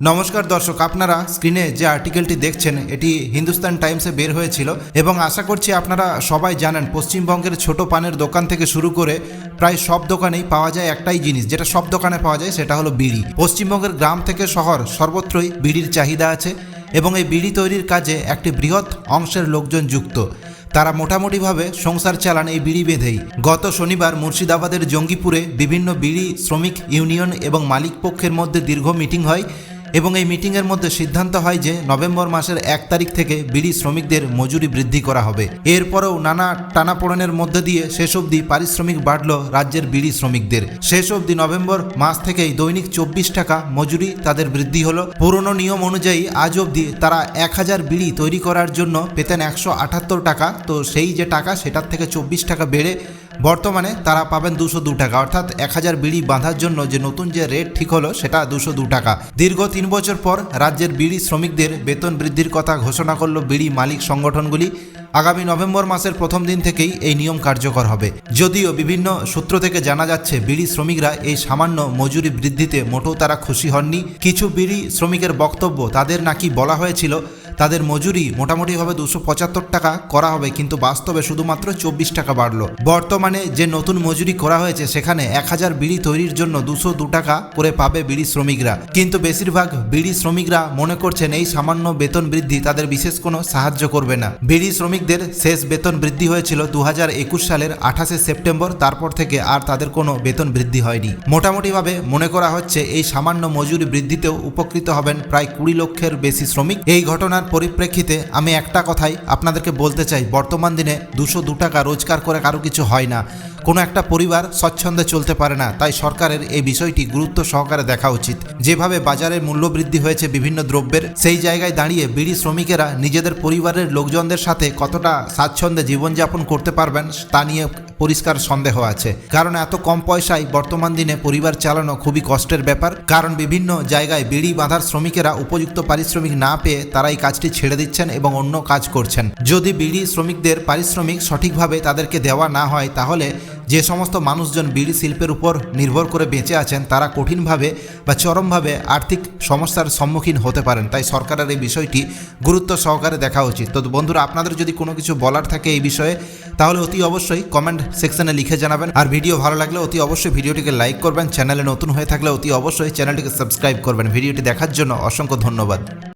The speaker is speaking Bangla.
নমস্কার দর্শক, আপনারা স্ক্রিনে যে আর্টিকেলটি দেখছেন, এটি হিন্দুস্তান টাইমসে বের হয়েছিল এবং আশা করছি আপনারা সবাই জানেন, পশ্চিমবঙ্গের ছোট পানের দোকান থেকে শুরু করে প্রায় সব দোকানেই পাওয়া যায় একটাই জিনিস। যেটা সব দোকানে পাওয়া যায়, সেটা হলো বিড়ি। পশ্চিমবঙ্গের গ্রাম থেকে শহর সর্বত্রই বিড়ির চাহিদা আছে এবং এই বিড়ি তৈরির কাজে একটি বৃহৎ অংশের লোকজন যুক্ত। তারা মোটামুটিভাবে সংসার চালান এই বিড়ি বেঁধেই। গত শনিবার মুর্শিদাবাদের জঙ্গিপুরে বিভিন্ন বিড়ি শ্রমিক ইউনিয়ন এবং মালিক পক্ষের মধ্যে দীর্ঘ মিটিং হয় এবং এই মিটিংয়ের মধ্যে সিদ্ধান্ত হয় যে নভেম্বর মাসের এক তারিখ থেকে বিড়ি শ্রমিকদের মজুরি বৃদ্ধি করা হবে। এরপরেও নানা টানাপোড়েনের মধ্যে দিয়ে শেষ অবধি পারিশ্রমিক বাড়ল রাজ্যের বিড়ি শ্রমিকদের। শেষ অবধি নভেম্বর মাস থেকেই দৈনিক চব্বিশ টাকা মজুরি তাদের বৃদ্ধি হলো। পুরনো নিয়ম অনুযায়ী আজ অবধি তারা এক হাজার বিড়ি তৈরি করার জন্য পেতেন একশো আটাত্তর টাকা। তো সেই যে টাকা সেটার থেকে চব্বিশ টাকা বেড়ে বর্তমানে তারা পাবেন দুশো দু টাকা, অর্থাৎ এক হাজার বিড়ি বাঁধার জন্য যে নতুন যে রেট ঠিক হলো সেটা দুশো দু টাকা। দীর্ঘ তিন বছর পর রাজ্যের বিড়ি শ্রমিকদের বেতন বৃদ্ধির কথা ঘোষণা করল বিড়ি মালিক সংগঠনগুলি। আগামী নভেম্বর মাসের প্রথম দিন থেকেই এই নিয়ম কার্যকর হবে। যদিও বিভিন্ন সূত্র থেকে জানা যাচ্ছে, বিড়ি শ্রমিকরা এই সামান্য মজুরি বৃদ্ধিতে মোটেও তারা খুশি হননি। কিছু বিড়ি শ্রমিকের বক্তব্য তাদের নাকি বলা হয়েছিল তাদের মজুরি মোটামুটিভাবে দুশো পঁচাত্তর টাকা করা হবে, কিন্তু বাস্তবে শুধুমাত্র চব্বিশ টাকা বাড়লো। বর্তমানে যে নতুন মজুরি করা হয়েছে, সেখানে এক হাজার বিড়ি তৈরির জন্য দুশো দু টাকা করে পাবে বিড়ি শ্রমিকরা। কিন্তু বেশিরভাগ বিড়ি শ্রমিকরা মনে করছেন এই সামান্য বেতন বৃদ্ধি তাদের বিশেষ কোনো সাহায্য করবে না। বিড়ি শ্রমিকদের শেষ বেতন বৃদ্ধি হয়েছিল দু হাজার একুশ সালের আঠাশে সেপ্টেম্বর, তারপর থেকে আর তাদের কোনো বেতন বৃদ্ধি হয়নি। মোটামুটিভাবে মনে করা হচ্ছে, এই সামান্য মজুরি বৃদ্ধিতেও উপকৃত হবেন প্রায় কুড়ি লক্ষের বেশি শ্রমিক। এই ঘটনার পরিপ্রেক্ষিতে আমি একটা কথাই আপনাদেরকে বলতে চাই। বর্তমান দিনে দুশো দু টাকা রোজগার করে কারও কিছু হয় না। কোনো একটা পরিবার স্বচ্ছন্দে চলতে পারে না, তাই সরকারের এই বিষয়টি গুরুত্ব সহকারে দেখা উচিত। যেভাবে বাজারে মূল্যবৃদ্ধি হয়েছে বিভিন্ন দ্রব্যের, সেই জায়গায় দাঁড়িয়ে বিড়ি শ্রমিকেরা নিজেদের পরিবারের লোকজনদের সাথে কতটা স্বাচ্ছন্দ্যে জীবনযাপন করতে পারবেন, তা নিয়ে পরিষ্কার সন্দেহ আছে। কারণ এত কম পয়সায় বর্তমান দিনে পরিবার চালানো খুবই কষ্টের ব্যাপার। কারণ বিভিন্ন জায়গায় বিড়ি বাঁধার শ্রমিকেরা উপযুক্ত পারিশ্রমিক না পেয়ে তারা এই কাজটি ছেড়ে দিচ্ছেন এবং অন্য কাজ করছেন। যদি বিড়ি শ্রমিকদের পারিশ্রমিক সঠিকভাবে তাদেরকে দেওয়া না হয়, তাহলে যে সমস্ত মানুষজন বিড়ি শিল্পের উপর নির্ভর করে বেঁচে আছেন, তারা কঠিনভাবে বা চরমভাবে আর্থিক সমস্যার সম্মুখীন হতে পারেন। তাই সরকারের এই বিষয়টি গুরুত্ব সহকারে দেখা উচিত। তো বন্ধুরা, আপনাদের যদি কোনো কিছু বলার থাকে এই বিষয়ে, তাহলে অতি অবশ্যই কমেন্ট সেকশনে লিখে জানাবেন। আর ভিডিও ভালো লাগলে অতি অবশ্যই ভিডিওটিকে লাইক করবেন। চ্যানেলে নতুন হয়ে থাকলে অতি অবশ্যই চ্যানেলটিকে সাবস্ক্রাইব করবেন। ভিডিওটি দেখার জন্য অসংখ্য ধন্যবাদ।